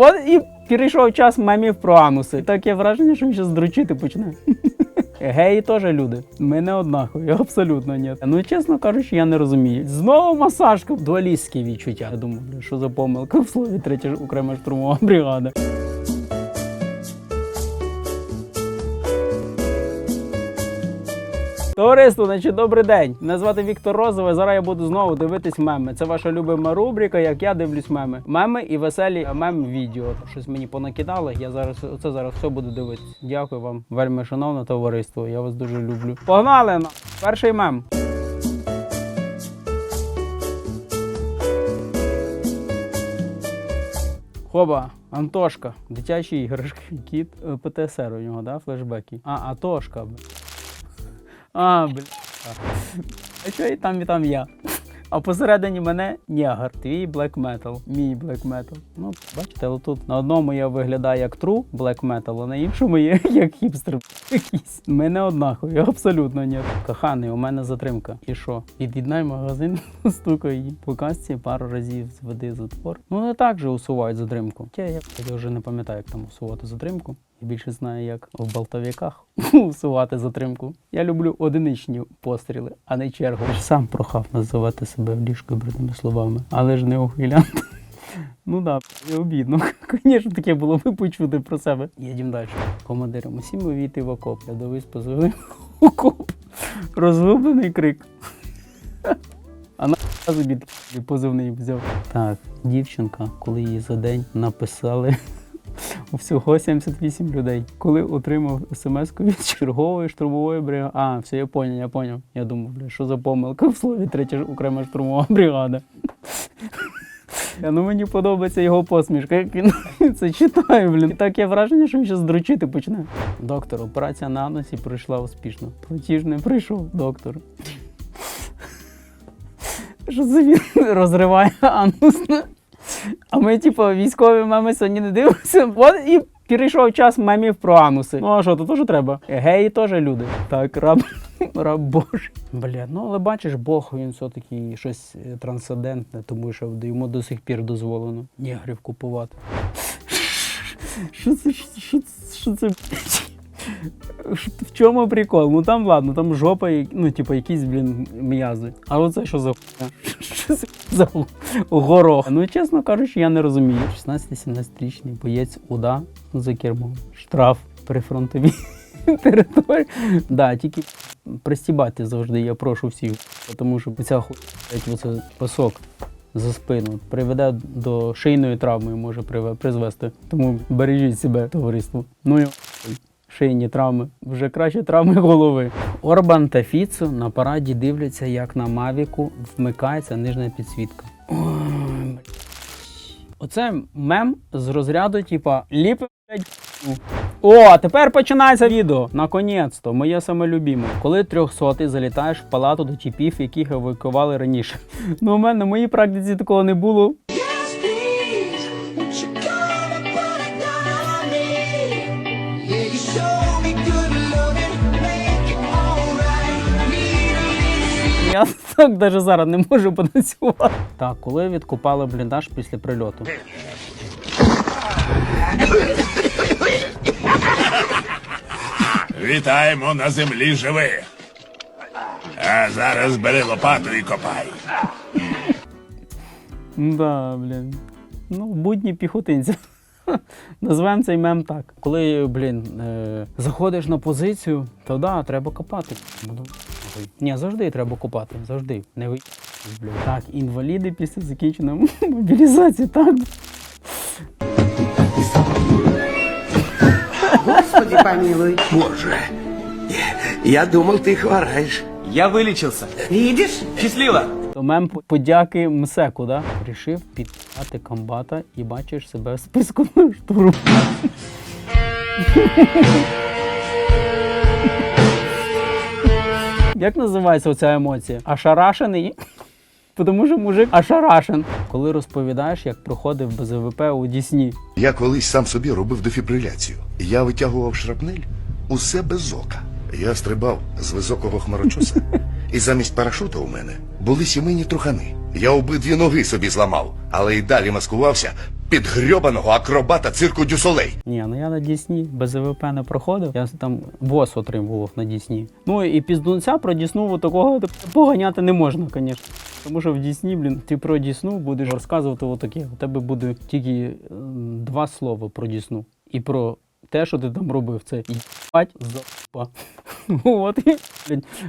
От і перейшов час мемів про ануси. Таке враження, що він зараз дрочити почне. Геї теж люди. Ми не однакові, абсолютно ні. Ну, чесно кажучи, я не розумію. Знову масажка. Дуалістські відчуття. Я думаю, що за помилка в слові третя окрема штурмова бригада. Товариство, значить, добрий день. Мене звати Віктор Розовий. Зараз я буду знову дивитись меми. Це ваша любима рубрика, як я дивлюсь меми. Меми і веселі мем відео. Щось мені понакидали. Я зараз оце зараз все буду дивитись. Дякую вам, вельми шановне товариство. Я вас дуже люблю. Погнали на перший мем. Хоба, Антошка, дитячі іграшки, кіт, е, ПТСР у нього, да, флешбеки. А, Атошка. А, бля. А що і там, і там я. А посередині мене нягар, твій black metal, мій black metal. Ну, бачите, але тут на одному я виглядаю як true black metal, а на іншому є як хіпстер якийсь. Ми не однакові, абсолютно ні. Коханий, у мене затримка. І що? Від'єднай магазин, стукай її. По касці пару разів зведи затвор. Ну не так же усувають затримку. Я, я вже не пам'ятаю, як там усувати затримку. Я більше знаю, як в болтовиках усувати затримку. Я люблю одиничні постріли, а не чергу. Сам прохав називати себе в ліжку брудними словами, але ж не ухилянт. Ну да, обідно. Звісно, таке було би почути про себе. Їдемо далі. Командиром усім увійти в окоп. Рядовий спозивний окоп. Розгублений крик. А на такий позивний взяв. Так, дівчинка, коли її за день написали всього 78 людей. Коли отримав смс від чергової штурмової бригади. А, все, я поняв, я поняв. Я думав, бля, що за помилка в слові третя окрема штурмова бригада. Я, ну мені подобається його посмішка, як він це читає, блін. Таке враження, що він зараз дрочити почне. Доктор, операція на анусі пройшла успішно. Платіж не прийшов, доктор. Що це він розриває анус? А ми, типу, військові меми сьогодні не дивимося. От і перейшов час мемів про ануси. Ну а що, то теж треба? Геї теж люди. Так, раб, раб Божий. Бля, ну але бачиш, Бог він все-таки щось е, трансцендентне, тому що йому до сих пір дозволено негрів купувати. Що це? Що це? Що це? В чому прикол? Ну там ладно, там жопа, ну, типу, якісь, блін, м'язи. А оце що за хуйня? Що за горох? Ну, чесно кажучи, я не розумію. 16-17-річний боєць УДА за кермом. Штраф при фронтовій території. Да, тільки пристібати завжди, я прошу всіх. Тому що ця оце пасок за спину приведе до шийної травми, може призвести. Тому бережіть себе, товариство. Ну і шийні травми. Вже краще травми голови. Орбан та Фіцо на параді дивляться, як на Мавіку вмикається нижня підсвітка. Оце мем з розряду, типа, ліпи. О, тепер починається відео. Наконець-то, моє саме любіме. Коли трьохсотий залітаєш в палату до типів, яких евакували раніше. Ну, у мене на моїй практиці такого не було. Так навіть зараз не можу потанцювати. Так, коли відкупали бліндаж після прильоту. Вітаємо на землі живих. А зараз бери лопату і копай. Да, блін. Ну, будні піхотинця. Назвемо цей мем так. Коли, блін, е, заходиш на позицію, то да, треба копати. Ну, Ні, завжди треба копати, завжди. Не ви... блін. Так, інваліди після закінченої мобілізації, так. Господи помилуй. Боже, я думал, ты хвораешь. Я вылечился. Видишь? Счастливо! То мем подяки МСЕКу, да? Рішив підпати комбата і бачиш себе в списку на штурм. Як називається оця емоція? Ашарашений? Тому що мужик ашарашен. Коли розповідаєш, як проходив БЗВП у Дісні. Я колись сам собі робив дефібриляцію. Я витягував шрапнель усе без ока. Я стрибав з високого хмарочоса, і замість парашута у мене були сімейні трухани. Я обидві ноги собі зламав, але й далі маскувався під грьобаного акробата цирку Дюсолей. Ні, ну я на Дісні без ВВП не проходив. Я там ВОЗ отримував на Дісні. Ну і піздунця про Дісну такого поганяти не можна, звісно. Тому що в Дісні, блін, ти про Дісну будеш розказувати отаке. У тебе буде тільки два слова про Дісну. І про те, що ти там робив, це їбать запа. От і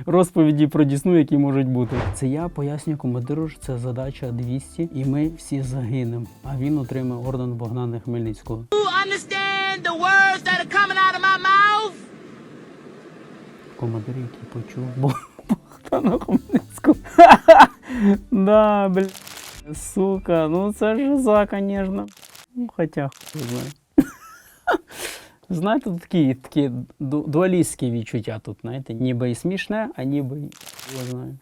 розповіді про Дісну, які можуть бути. Це я пояснюю командиру, що це задача 200, і ми всі загинемо. А він отримає орден Богдана Хмельницького. Командир, який почув Бо- Богдана Хмельницького. Да, бля. Сука, ну це ж за, конечно. Ну, хоча хуй знає. Знаєте, такі, такі дуалістські відчуття тут, знаєте, ніби і смішне, а ніби і я знаю.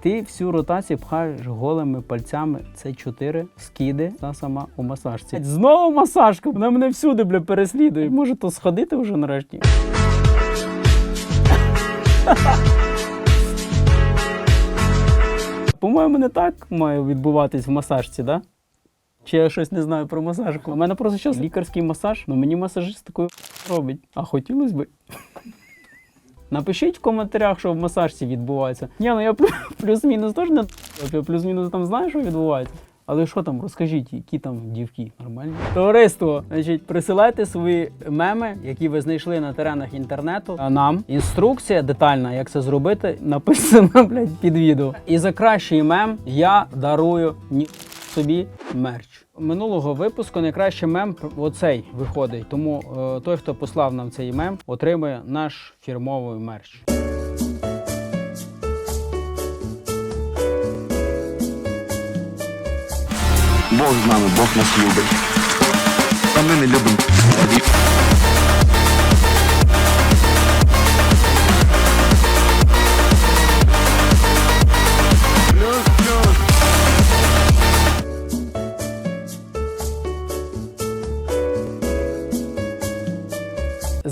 Ти всю ротацію пхаєш голими пальцями. Це чотири скиди та сама у масажці. Знову масажка! Вона мене всюди, бля, переслідує. Може, то сходити вже нарешті? По-моєму, не так має відбуватись в масажці, да? Чи я щось не знаю про масажку? У мене просто зараз лікарський масаж, ну мені масажист такою робить. А хотілося б. Напишіть в коментарях, що в масажці відбувається. Ні, ну я плюс-мінус теж не плюс-мінус там знаю, що відбувається. Але що там, розкажіть, які там дівки нормальні? Товариство, значить, присилайте свої меми, які ви знайшли на теренах інтернету. А нам інструкція детальна, як це зробити, написана блядь, під відео. І за кращий мем я дарую ні собі мерч. Минулого випуску найкраще мем оцей виходить. Тому е, той, хто послав нам цей мем, отримує наш фірмовий мерч. Бог з нами, Бог нас любить. А ми не любимо.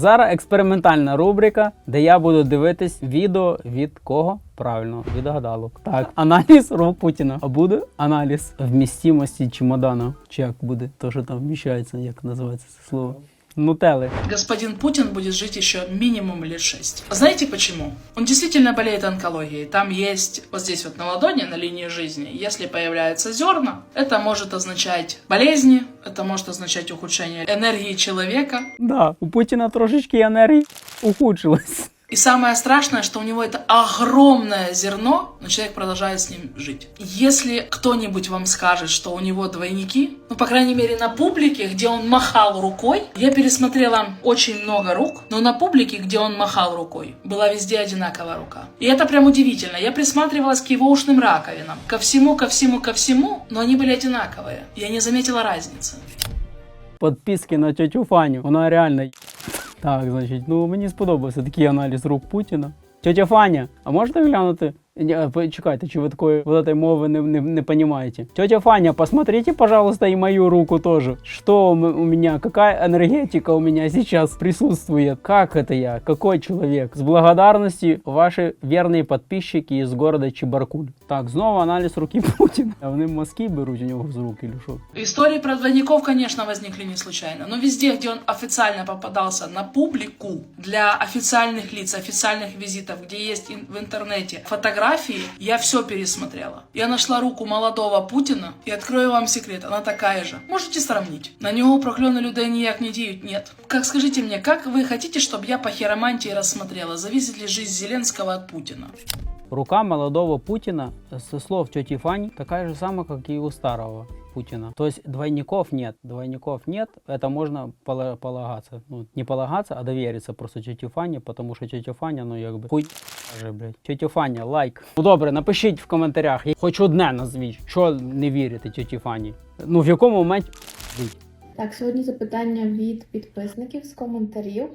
Зараз експериментальна рубрика, де я буду дивитись відео від кого? Правильно, від гадалок. Так, аналіз рук Путіна. А буде аналіз вмістимості чемодана. Чи як буде? То, що там вміщається, як називається це слово? Нутели. господин Путин будет жить еще минимум лет шесть. Знаете почему? Он действительно болеет онкологией. Там есть вот здесь вот на ладони, на линии жизни, если появляются зерна, это может означать болезни, это может означать ухудшение энергии человека. Да, у Путіна трошечки енергії ухудшилось. И самое страшное, что у него это огромное зерно, но человек продолжает с ним жить. Если кто-нибудь вам скажет, что у него двойники, ну, по крайней мере, на публике, где он махал рукой, я пересмотрела очень много рук, но на публике, где он махал рукой, была везде одинаковая рука. И это прям удивительно. Я присматривалась к его ушным раковинам, ко всему, ко всему, ко всему, но они были одинаковые. Я не заметила разницы. Подписки на тетю Фаню. Вона реально. Так, значить, ну мені сподобався такий аналіз рук Путіна. Тетя Фаня, а можете глянути? Ні, а, Почекайте, чи ви такої вот этой мови не, не, не понимаете? Тетя Фаня, посмотрите, пожалуйста, и мою руку тоже. Что у м- у меня, какая энергетика у меня сейчас присутствует? Как это я? Какой человек? С благодарностью, ваши верные подписчики из города Чебаркуль. Так, знову аналіз руки Путіна. А вони мазки беруть у нього з рук, или що? Истории про двойников, конечно, возникли не случайно, но везде, где он официально попадался на публику, для официальных лиц, официальных визитов, где есть ин- в интернете фотографии, я все пересмотрела. Я нашла руку молодого Путина, и открою вам секрет, она такая же. Можете сравнить. На него проклёны людей ніяк не діють, нет. Как скажите мне, как вы хотите, чтобы я по хиромантии рассмотрела, зависит ли жизнь Зеленского от Путина? Рука молодого Путина, со слов тети Фани, такая же самая, как и у старого Путина. То есть двойников нет. Двойников нет, это можно пола- полагаться. Ну, не полагаться, а довериться просто тете Фані, потому що тетя Фаня, ну якби хуй каже, блядь. Тетя Фаня, лайк. Ну добре, напишіть в коментарях, хоч одне назвіть, що не вірите теті Фані. Ну в якому моменті. Так, сьогодні запитання від підписників з коментарів.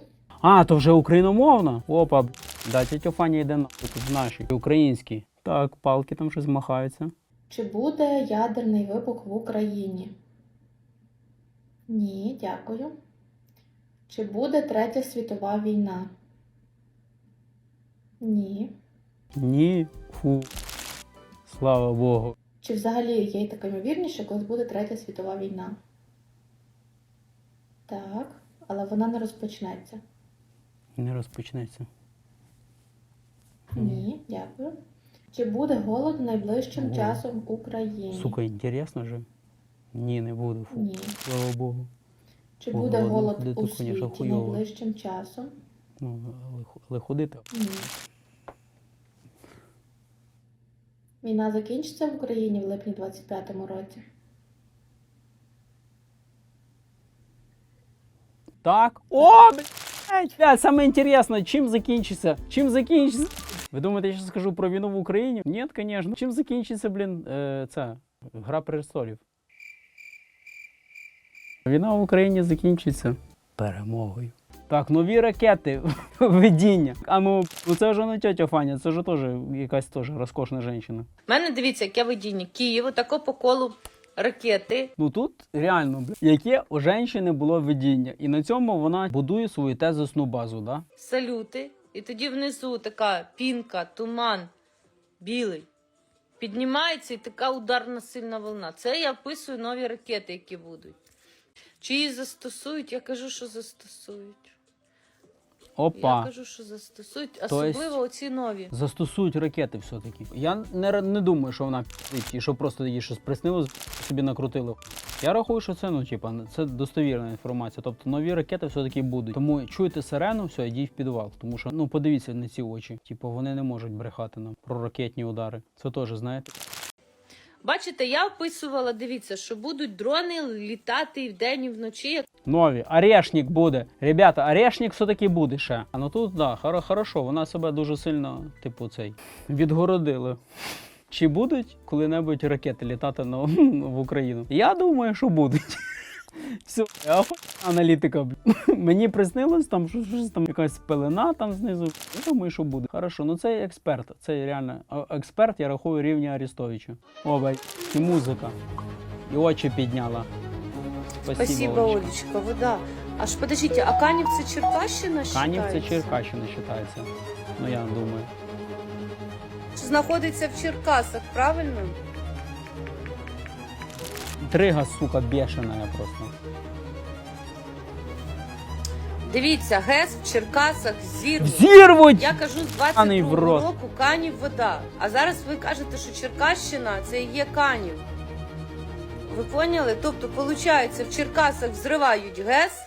А, то вже україномовна? Опа, да, Фаня йде на тут наші, українські. Так, палки там щось махаються. Чи буде ядерний вибух в Україні? Ні, дякую. Чи буде Третя світова війна? Ні. Ні, фу. Слава Богу. Чи взагалі є така ймовірність, що колись буде Третя світова війна? Так, але вона не розпочнеться. Не розпочнеться. Ні, дякую. Чи буде голод найближчим Голод. часом в Україні? Сука, інтересно же? Ні, не буде. Фу. Ні. Слава Богу. Чи Ого, буде голод де у світі хуйово. найближчим часом? Ну, але ходити. Ні. Війна закінчиться в Україні в липні 25-му році. Так. О, блядь! Бля, саме інтересно, чим закінчиться? Чим закінчиться? Ви думаєте, я зараз скажу про війну в Україні? Ні, звісно. Чим закінчиться, блін, е, це Гра престолів? Війна в Україні закінчиться перемогою. Так, нові ракети видіння. А ну, ну це вже не тетя Фаня, це вже теж якась теж розкошна жінка. У мене дивіться, яке видіння. Київ, тако по колу ракети. Ну тут реально, бля, яке у жінки було видіння. І на цьому вона будує свою тезисну базу, да? салюти, і тоді внизу така пінка, туман білий. Піднімається і така ударна сильна волна. Це я описую нові ракети, які будуть. Чи її застосують? Я кажу, що застосують. Опа. Я кажу, що застосують, особливо оці нові. Застосують ракети все-таки. Я не, не думаю, що вона і що просто їй щось приснилось, собі накрутили. Я рахую, що це ну, типа, це достовірна інформація. Тобто нові ракети все-таки будуть. Тому чуєте сирену, все, йдіть в підвал. Тому що ну подивіться на ці очі. Типу, вони не можуть брехати нам про ракетні удари. Це теж, знаєте. Бачите, я описувала, дивіться, що будуть дрони літати і вдень, і вночі. Нові, орешник буде. Ребята, орешник все-таки буде ще. А ну тут, да, хоро- хорошо, вона себе дуже сильно, типу, цей, відгородила. Чи будуть коли-небудь ракети літати на, в Україну? Я думаю, що будуть. Все, аналітика. бля. Мені приснилось там, що щось там якась пелена там знизу. Я думаю, що буде. Хорошо, ну це експерт. Це реально експерт, я рахую рівня Арестовича. О, бай, і музика. І очі підняла. Спасибо, Спасибо, Олечка. Олечка, вода. Аж подождіть, а Канів це Черкащина? Канів це? Черкащина вважається. Ну я думаю. Знаходиться в Черкасах, правильно? Трига, сука, бешена я просто. Дивіться, ГЕС в Черкасах зірвуть. Зірвуть! Я кажу з Каний в 22 рот. року Канів вода. А зараз ви кажете, що Черкащина це і є Канів. Ви поняли? Тобто, виходить, в Черкасах взривають ГЕС.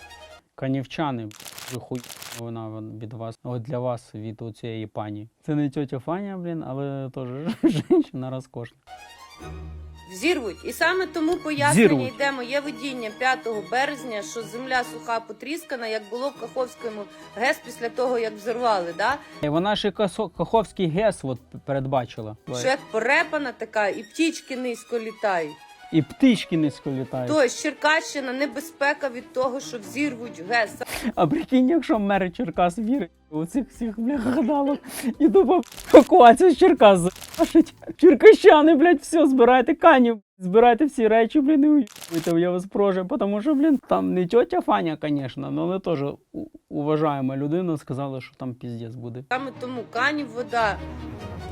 Канівчани, вже хуй вона від вас. От для вас від цієї пані. Це не тетя Фаня, блін, але теж жінка розкошна. Взірвуть. І саме тому пояснення Зірвуть. йде моє видіння 5 березня, що земля суха потріскана, як було в Каховському ГЕС після того, як взорвали. Да? І вона ще Касо- Каховський ГЕС от передбачила. Що як порепана така, і птічки низько літають. І птички низько літають. То Черкащина небезпека від того, що взірвуть ГЕС. А прикинь, якщо мер Черкас вірить у цих всіх бля, гадалок і думав, евакуація з Черкас запашить. Черкащани, блядь, все, збирайте канів, збирайте всі речі, блін, і уїбуйте, я вас прошу, тому що, блін, там не тетя Фаня, звісно, але теж уважаема людина сказала, що там піздець буде. Саме тому Канів вода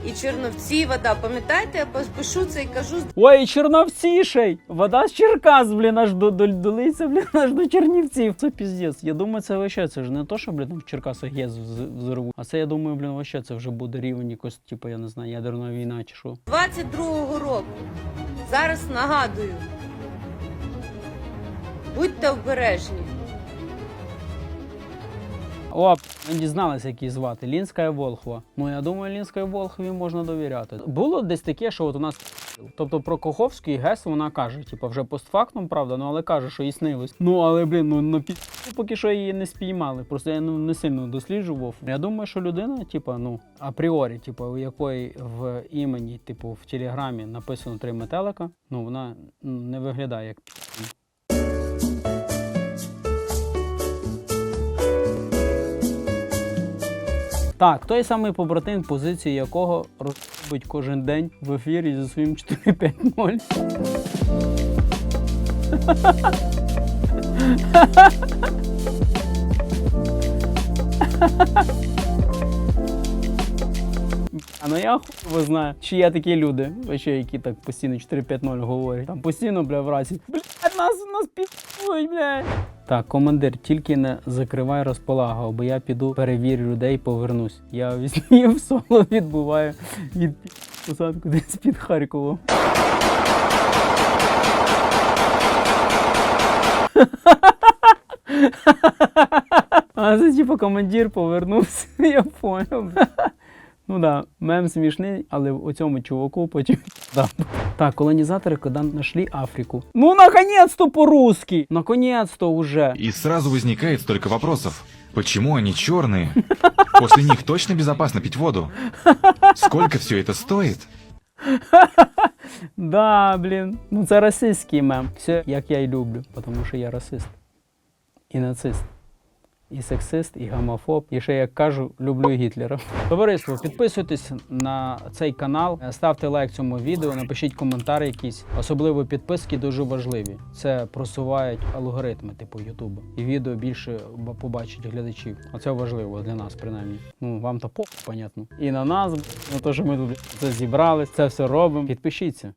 і Черновці вода. Пам'ятаєте, я пишу це і кажу, Ой, і Черновці ще й! Вода з Черкас, блін, аж до, до, до лиця, блін, аж до Чернівців. Це піздець. Я думаю, це вообще, це ж не то, що, блін, там в Черкасах є взорву. А це, я думаю, блін, вообще, це вже буде рівень якось, типу, я не знаю, ядерна війна чи що. 22-го року. Зараз нагадую. Будьте обережні. О, ми дізналися, як її звати. Лінська і Волхва. Ну, я думаю, Лінська і Волхві можна довіряти. Було десь таке, що от у нас. Тобто про Коховський ГЕС вона каже, типу, вже постфактум, правда, ну але каже, що їй снилось. Ну але блін, ну на пі... поки що її не спіймали. Просто я ну, не сильно досліджував. Я думаю, що людина, типу, ну апріорі, типу, у якої в імені, типу, в телеграмі написано три метелика, ну вона не виглядає як. Так, той самий побратим, позиції якого розробить кожен день в ефірі зі своїм 450. А ну я хуй знаю, чи є такі люди, вообще, які так постійно 450 говорять. Там постійно, бля, в разі. Нас, нас підпують, блядь. Так, командир, тільки не закривай розполагу, бо я піду перевірю людей повернусь. Я у в соло відбуваю від посадку десь під Харковом. А це типу командир повернувся, я поняв. Ну да, мем смішний, але у цьому чуваку потім. Да. Так, колонізатори коли знайшли Африку. Ну, наконец-то по-русски! Наконец-то уже. И сразу возникает столько вопросов. Почему они черные? После них точно безопасно пить воду? Сколько все это стоит? Да, блін. Ну це расистський мем. Все як я й люблю, тому що я расист. І нацист. І сексист, і гомофоб. І ще як кажу, люблю Гітлера. Товариство, підписуйтесь на цей канал, ставте лайк цьому відео, напишіть коментар якийсь. Особливо підписки дуже важливі. Це просувають алгоритми, типу Ютубу. І відео більше побачить глядачів. Оце важливо для нас, принаймні. Ну вам то по понятно. І на нас, на те, що ми тут це зібрались, це все робимо. Підпишіться.